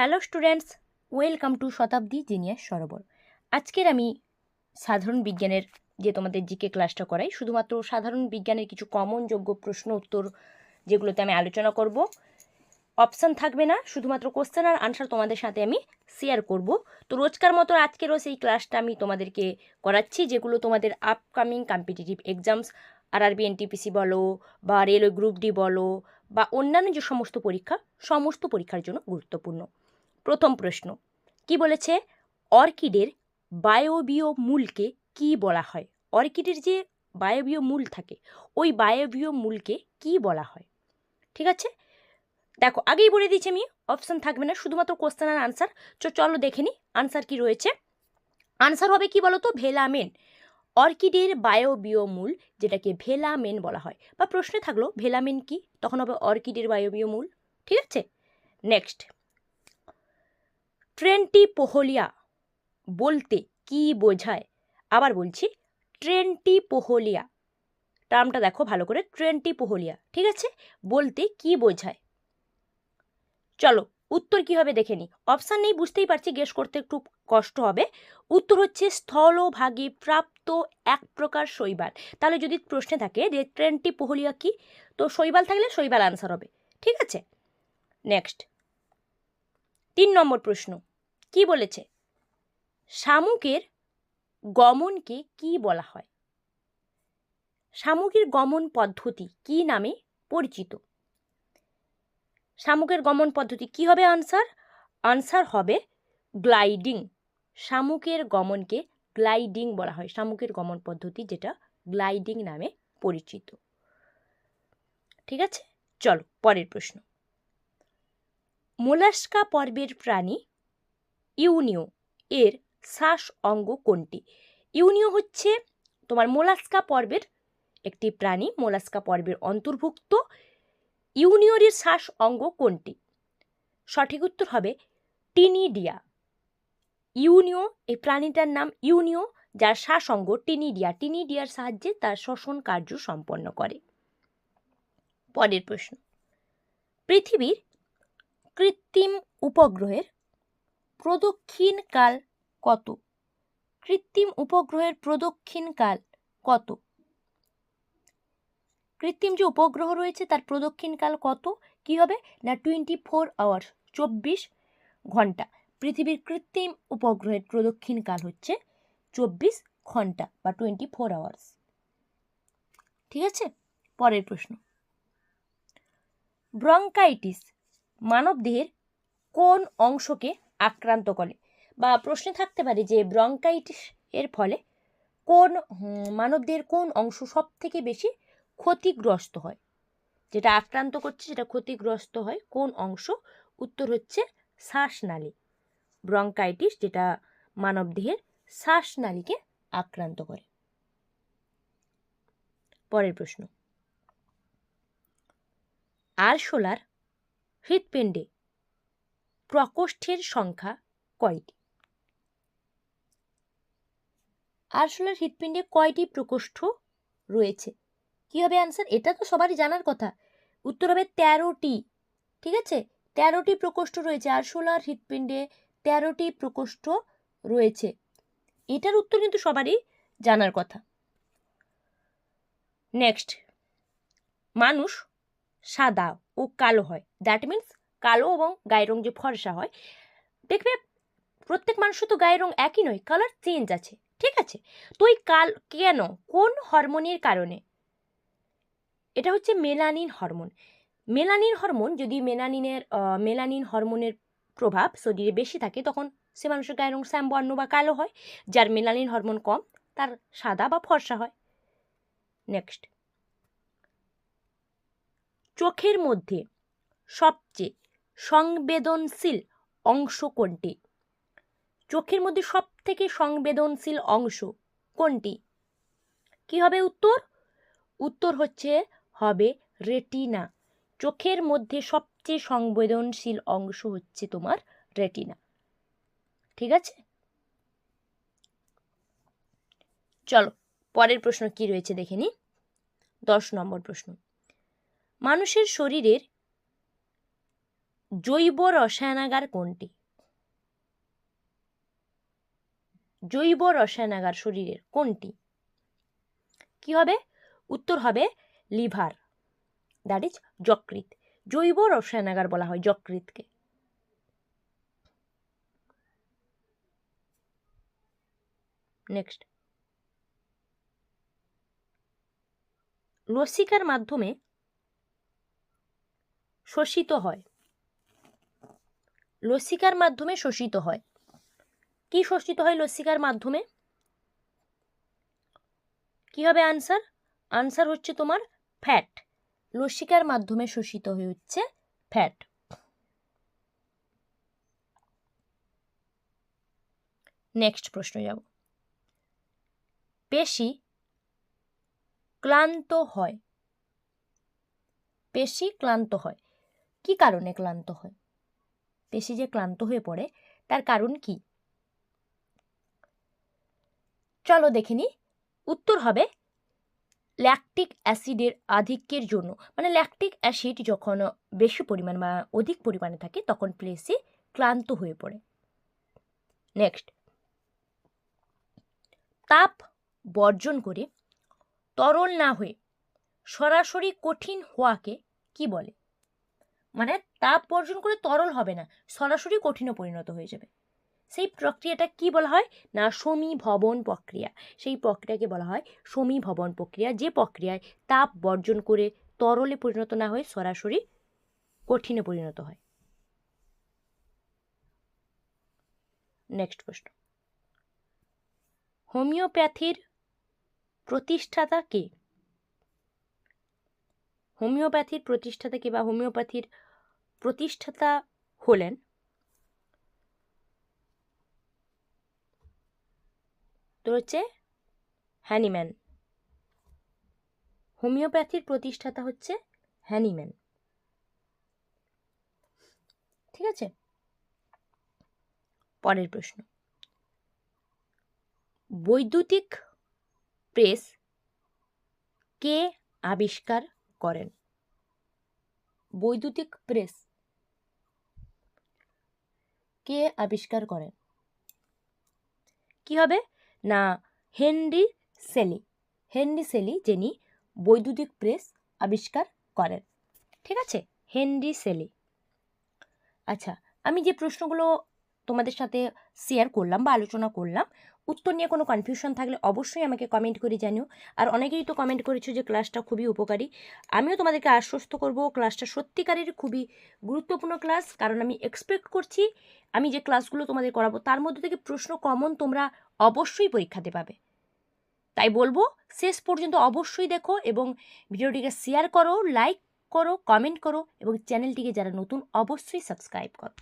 Hello students, welcome to Shatabdi genius Sarobar. আজকের আমি সাধারণ বিজ্ঞানের যে তোমাদের জিকে ক্লাসটা করাই, শুধুমাত্র সাধারণ বিজ্ঞানের কিছু কমন যোগ্য প্রশ্ন উত্তর যেগুলোতে আমি আলোচনা করব। অপশান থাকবে না, শুধুমাত্র কোশ্চেন আর আনসার তোমাদের সাথে আমি শেয়ার করব। তো রোজকার মতো আজকেরও সেই ক্লাসটা আমি তোমাদেরকে করাচ্ছি, যেগুলো তোমাদের আপকামিং কম্পিটিটিভ এক্সামস আর আরবি এনটিপিসি বলো বা রেলওয়ে গ্রুপ ডি বলো বা অন্যান্য যে সমস্ত পরীক্ষা, সমস্ত পরীক্ষার জন্য গুরুত্বপূর্ণ। প্রথম প্রশ্ন। কি বলেছে? অর্কিডের বায়বীয় মূলকে কি বলা হয়? অর্কিডের যে বায়বীয় মূল থাকে, ওই বায়বীয় মূলকে কি বলা হয়? ঠিক আছে? দেখো, আগেই বলে দিয়েছি আমি অপশান থাকবে না, শুধুমাত্র কোশ্চেন আর আনসার তো চলো দেখে নিই আনসার কি রয়েছে? আনসার হবে কি বলো তো ভেলামেন। অর্কিডের বায়বীয় মূল যেটাকে ভেলামেন বলা হয়। বা প্রশ্নে থাকল, ভেলামেন কি? তখন হবে অর্কিডের বায়বীয় মূল ঠিক আছে? নেক্সট ট্রেনটি পোহলিয়া। বলতে কি বোঝায়? আবার বলছি, ট্রেনটি পোহলিয়া। টার্মটা দেখো ভালো করে, ট্রেনটি পোহলিয়া, ঠিক আছে? বলতে কি বোঝায়? চলো, উত্তর কি হবে দেখে নি? অপশান নেই, বুঝতেই পারছি গেস করতে একটু কষ্ট হবে। উত্তর হচ্ছে, স্থলভাগে প্রাপ্ত এক প্রকার শৈবাল। তাহলে যদি প্রশ্নে থাকে যে ট্রেনটি পোহলিয়া কি, তো শৈবাল থাকলে শৈবাল আনসার হবে, ঠিক আছে? নেক্সট তিন নম্বর প্রশ্ন। কি বলেছে? শামুকের গমনকে কি বলা হয়? শামুকের গমন পদ্ধতি কি নামে পরিচিত? শামুকের গমন পদ্ধতি কি হবে আনসার? আনসার হবে গ্লাইডিং। শামুকের গমনকে গ্লাইডিং বলা হয়। শামুকের গমন পদ্ধতি যেটা গ্লাইডিং নামে পরিচিত। ঠিক আছে? চলো, পরের প্রশ্ন। মোলাস্কা পর্বের প্রাণী ইউনিও, এর শ্বাস অঙ্গ কোনটি? ইউনিও হচ্ছে তোমার মোলাস্কা পর্বের একটি প্রাণী, মোলাস্কা পর্বের অন্তর্ভুক্ত। ইউনিওরের শ্বাস অঙ্গ কোনটি? সঠিক উত্তর হবে টিনিডিয়া। ইউনিও, এই প্রাণীটার নাম ইউনিও, যার শ্বাস অঙ্গ টিনিডিয়া। টিনিডিয়ার সাহায্যে তার শ্বসন কার্য সম্পন্ন করে। পরের প্রশ্ন। পৃথিবীর কৃত্রিম উপগ্রহের প্রদক্ষিণ কাল কত? কৃত্রিম উপগ্রহের প্রদক্ষিণ কাল কত? কৃত্রিম যে উপগ্রহ রয়েছে তার প্রদক্ষিণকাল কত? কি হবে? না টোয়েন্টি ফোর আওয়ার্স চব্বিশ ঘণ্টা। পৃথিবীর কৃত্রিম উপগ্রহের প্রদক্ষিণকাল হচ্ছে চব্বিশ ঘণ্টা বা টোয়েন্টি ফোর আওয়ার্স ঠিক আছে? পরের প্রশ্ন। ব্রঙ্কাইটিস মানবদেহের কোন অংশকে আক্রান্ত করে। বা প্রশ্নে থাকতে পারে যে ব্রঙ্কাইটিস এর ফলে কোন মানবদেহের কোন অংশ সব থেকে বেশি ক্ষতিগ্রস্ত হয়? যেটা আক্রান্ত করছে সেটা ক্ষতিগ্রস্ত হয়, কোন অংশ? উত্তর হচ্ছে শ্বাসনালী ব্রঙ্কাইটিস যেটা মানবদেহের শ্বাসনালীকে আক্রান্ত করে। পরের প্রশ্ন। আরশোলার হৃৎপিণ্ডে প্রকোষ্ঠের সংখ্যা কয়টি? আরশোলার হৃৎপিণ্ডে কয়টি প্রকোষ্ঠ রয়েছে? কি হবে অ্যান্সার এটা তো সবারই জানার কথা। উত্তর হবে তেরোটি, ঠিক আছে? তেরোটি প্রকোষ্ঠ রয়েছে। আরশোলার হৃৎপিণ্ডে তেরোটি প্রকোষ্ঠ রয়েছে। এটার উত্তর কিন্তু সবারই জানার কথা। নেক্সট মানুষ সাদা ও কালো হয়। দ্যাট মিন্স কালো এবং গায়ের রং যে ফর্সা হয়, দেখবে প্রত্যেক মানুষের তো গায়ের রং একই নয় কালার চেঞ্জ আছে, ঠিক আছে? তো ওই কাল কেন? কোন হরমোনের কারণে? এটা হচ্ছে মেলানিন হরমোন। মেলানিন হরমোন যদি মেলানিনের মেলানিন হরমোনের প্রভাব শরীরে বেশি থাকে, তখন সে মানুষের গায়ের রং শ্যামবর্ণ বা কালো হয়, যার মেলানিন হরমোন কম, তার সাদা বা ফর্সা হয়। নেক্সট চোখের মধ্যে সবচেয়ে সংবেদনশীল অংশ কোনটি? চোখের মধ্যে সব থেকে সংবেদনশীল অংশ কোনটি? কি হবে উত্তর? উত্তর হচ্ছে হবে রেটিনা। চোখের মধ্যে সবচেয়ে সংবেদনশীল অংশ হচ্ছে তোমার রেটিনা। ঠিক আছে? চলো, পরের প্রশ্ন কি রয়েছে দেখে নি দশ নম্বর প্রশ্ন। মানুষের শরীরের জৈব রসায়নাগার কোনটি? জৈব রসায়নাগার শরীরের কোনটি? কি হবে? উত্তর হবে লিভার। দ্যাট ইজ যকৃত জৈব রসায়নাগার বলা হয় যকৃতকে নেক্সট লসিকার মাধ্যমে শোষিত হয়। লসিকার মাধ্যমে শোষিত হয়। কি শোষিত হয় লসিকার মাধ্যমে? কি হবে আনসার আনসার হচ্ছে তোমার ফ্যাট লসিকার মাধ্যমে শোষিত হয়ে হচ্ছে ফ্যাট নেক্সট প্রশ্ন যাব। পেশি ক্লান্ত হয়। পেশি ক্লান্ত হয়। কি কারণে ক্লান্ত হয়? পেশি যে ক্লান্ত হয়ে পড়ে, তার কারণ কি? চলো দেখে নি, উত্তর হবে ল্যাকটিক অ্যাসিডের আধিক্যের জন্য। মানে ল্যাকটিক অ্যাসিড যখন বেশি পরিমাণ বা অধিক পরিমাণে থাকে, তখন পেশি ক্লান্ত হয়ে পড়ে। নেক্সট তাপ বর্জন করে তরল না হয়ে সরাসরি কঠিন হওয়াকে কি বলে? মানে তাপ বর্জন করে তরল হবে না, সরাসরি কঠিনে পরিণত হয়ে যাবে। সেই প্রক্রিয়াটা কি বলা হয়? না, সমীভবন প্রক্রিয়া। সেই প্রক্রিয়াকে বলা হয় সমীভবন প্রক্রিয়া। যে প্রক্রিয়ায় তাপ বর্জন করে তরলে পরিণত না হয়ে সরাসরি কঠিনে পরিণত হয়। নেক্সট প্রশ্ন। হোমিওপ্যাথির প্রতিষ্ঠাতা কে? হোমিওপ্যাথির প্রতিষ্ঠাতা কিংবা হোমিওপ্যাথির প্রতিষ্ঠাতা হলেন? তো হচ্ছে হ্যানিম্যান। হোমিওপ্যাথির প্রতিষ্ঠাতা হচ্ছে হ্যানিম্যান। ঠিক আছে? পরের প্রশ্ন। বৈদ্যুতিক প্রেস কে আবিষ্কার করেন। বৈদ্যুতিক প্রেস। কে আবিষ্কার করেন? কি হবে? না, হেনরি সেলি। হেনরি সেলি যিনি বৈদ্যুতিক প্রেস আবিষ্কার করেন। ঠিক আছে? Henry Shelley. আচ্ছা আমি যে প্রশ্নগুলো তোমাদের সাথে শেয়ার করলাম বা আলোচনা করলাম উত্তর নিয়ে কোনো কনফিউশন থাকলে অবশ্যই আমাকে কমেন্ট করে জানিও। আর অনেকেই তো কমেন্ট করেছ যে ক্লাসটা খুবই উপকারী। আমিও তোমাদেরকে আশ্বস্ত করব ক্লাসটা সত্যিকারের খুবই গুরুত্বপূর্ণ ক্লাস কারণ আমি এক্সপেক্ট করছি, আমি যে ক্লাসগুলো তোমাদের করাবো, তার মধ্যে থেকে প্রশ্ন কমন তোমরা অবশ্যই পরীক্ষাতে পাবে। তাই বলব, শেষ পর্যন্ত অবশ্যই দেখো এবং ভিডিওটিকে শেয়ার করো লাইক করো কমেন্ট করো এবং চ্যানেলটিকে যারা নতুন, অবশ্যই সাবস্ক্রাইব করো।